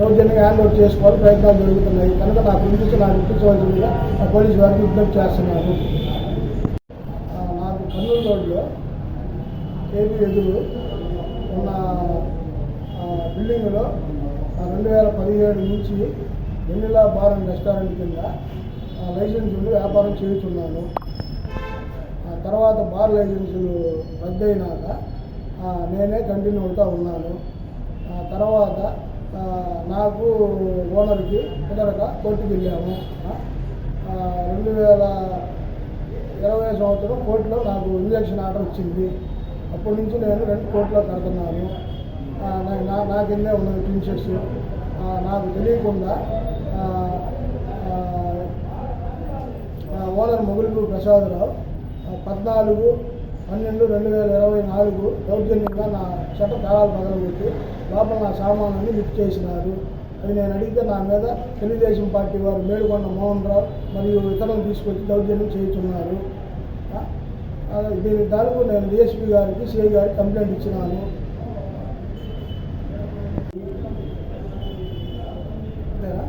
దౌర్జన్యంగా hand over చేసుకోవాలి ప్రయత్నాలు జరుగుతున్నాయి. కనుక నాకు ఇంటికి నాకు ఇప్పించవలసిందిగా ఆ పోలీసు వారికి విజ్ఞప్తి చేస్తున్నాను. నాకు కర్నూలు రోడ్లో కేబీ ఎదురు ఉన్న బిల్డింగ్లో రెండు వేల పదిహేడు నుంచి వెన్నెలా బార్ అండ్ రెస్టారెంట్ కింద ఆ, లైసెన్స్ ఉండి వ్యాపారం చేయుచున్నాను ఆ తర్వాత బార్ లైసెన్సులు రద్దయినాక నేనే కంటిన్యూ అవుతూ ఉన్నాను. ఆ తర్వాత నాకు ఓనర్కి కుదరక కోర్టుకు వెళ్ళాము. రెండు వేల ఇరవై సంవత్సరం కోర్టులో నాకు ఇంజక్షన్ ఆర్డర్ వచ్చింది. అప్పటి నుంచి నేను రెండు కోర్టులో కడుతున్నాను. నా- నా నా కిందే ఉన్నది ప్రిన్సెస్ నాకు తెలియకుండా ఓనర్ మొగులుపు ప్రసాదరావు పద్నాలుగు పన్నెండు రెండు వేల ఇరవై నాలుగు దౌర్జన్యంగా నా చట్ట తాళాలు పగలగొట్టి లోపల నా సామానాన్ని లిఫ్ట్ చేసినారు. అది నేను అడిగితే నా మీద తెలుగుదేశం పార్టీ వారు మేడుకొండ మోహన్ రావు మరియు ఇతరులను తీసుకొచ్చి దౌర్జన్యం చేస్తున్నారు దీని దానికి నేను డిఎస్పీ గారికి సిఐ గారికి కంప్లైంట్ ఇచ్చినాను. అంతేనా?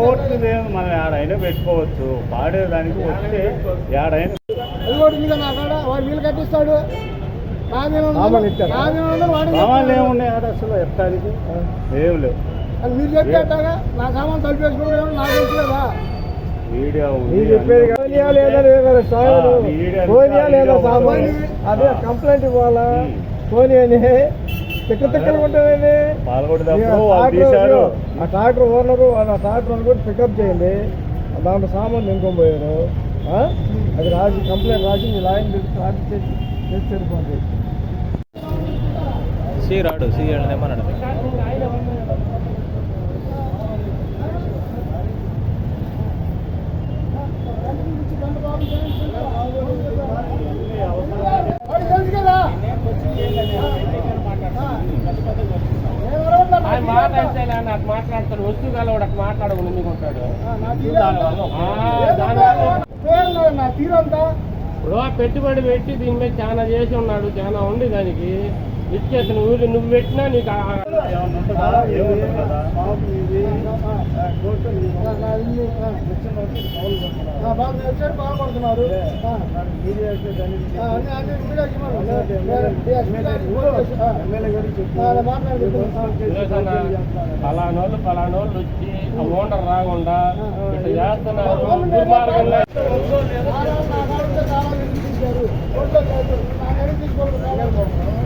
ఓట్లేం మనం ఏడైనా పెట్టుకోవచ్చు. పాడేదానికి వస్తే ఏడైనా వీళ్ళు కట్టిస్తాడు. సామాన్లు. ఏమున్నాయి ఆడ అసలు ఎక్కడానికి ఏం లేవు మీరు చెప్పేటాగా నా సామాన్ నాకు లేదా లేదా లేదా కంప్లైంట్ ఇవ్వాలా? ఉమ్. తిక్క తిక్కలు ఉంటాయండి ఆ ట్రాక్టర్ ఓనరు ఆ ట్రాక్టర్ కూడా పికప్ చేయండి. దాంట్లో సామాన్ నింపుకొని పోయారు. ఆ? అది రాసి కంప్లైంట్ రాసి మీ లాయన్ చేసి చేసి సరిపోతుంది సి రాడు సి ఏమన్నాడు వాడికి తెలుసు కదా నేను ఎవరన్నా నా ఆయన తీరు మాట అంతా. అంటే నాకు మాట్లాడతాడు వస్తువు ఉంటాడు? నా- నా తీరంతా. ఇప్పుడు ఆ పెట్టుబడి పెట్టి దీని మీద చాలా చేసి ఉన్నాడు చాలా ఉంది దానికి. ఇచ్చేసి నువ్వు నువ్వు పెట్టినా నీకు బాగా బాగుపడుతున్నారు పలానోళ్ళు పలానోళ్ళు వచ్చి ఓనర్ రాకుండా ఇట్లా చేస్తున్నారు. దుర్మార్గంగా తీసుకోవడం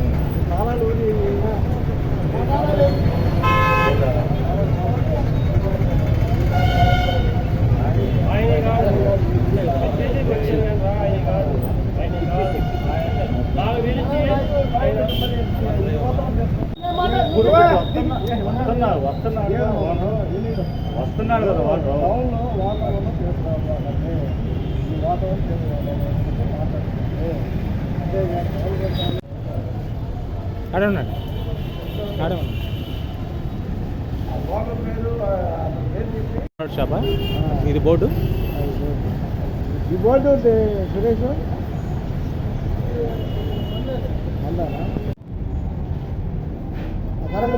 వస్తున్నారు వస్తున్నారు కదా వాళ్ళు. వస్తున్నారు కదా వాళ్ళు వాతావరణం ఆడే ఉన్నాడు ఆడే ఉన్నాడు షాపా ఇది బోర్డు? ఈ బోర్డు ఉంది, సురేష్?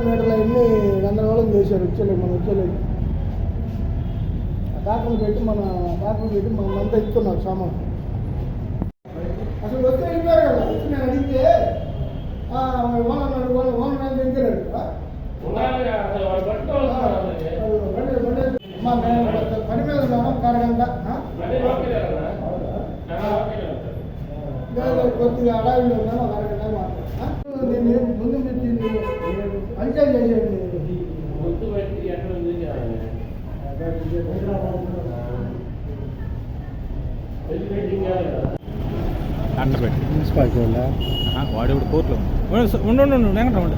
మీటర్లు ఎన్ని గందరగోళం చేశారు? వచ్చేలేదు మనం వచ్చేలేదు ఆ డాక్టర్లు పెట్టి మన డాక్టర్లు పెట్టి మనం అంతా ఇస్తున్నారు సామాన్ అసలు వస్తే వెళ్ళిపోయారు కదా వచ్చి నేను అడిగితే ఆ, ఓనర్ అన్నాడు, ఓనర్ ఓనర్ అని తెలియలేదు ఉండాలి అసలు వాడు పట్టుకోవాల్సిన అమ్మా మేము పని మీద కొద్దిగా అడావిలో ఉన్నాను ఒక అరగంట మాట్లాడు. నేను ముందు పెట్టింది? అంచనా చేసేయండి. గుర్తు పెట్టి. మున్సిపాలిటీ వాళ్ళ? వాడు ఇప్పుడు కోర్టులో ఉండు ఉండు ఉండు ఉండు.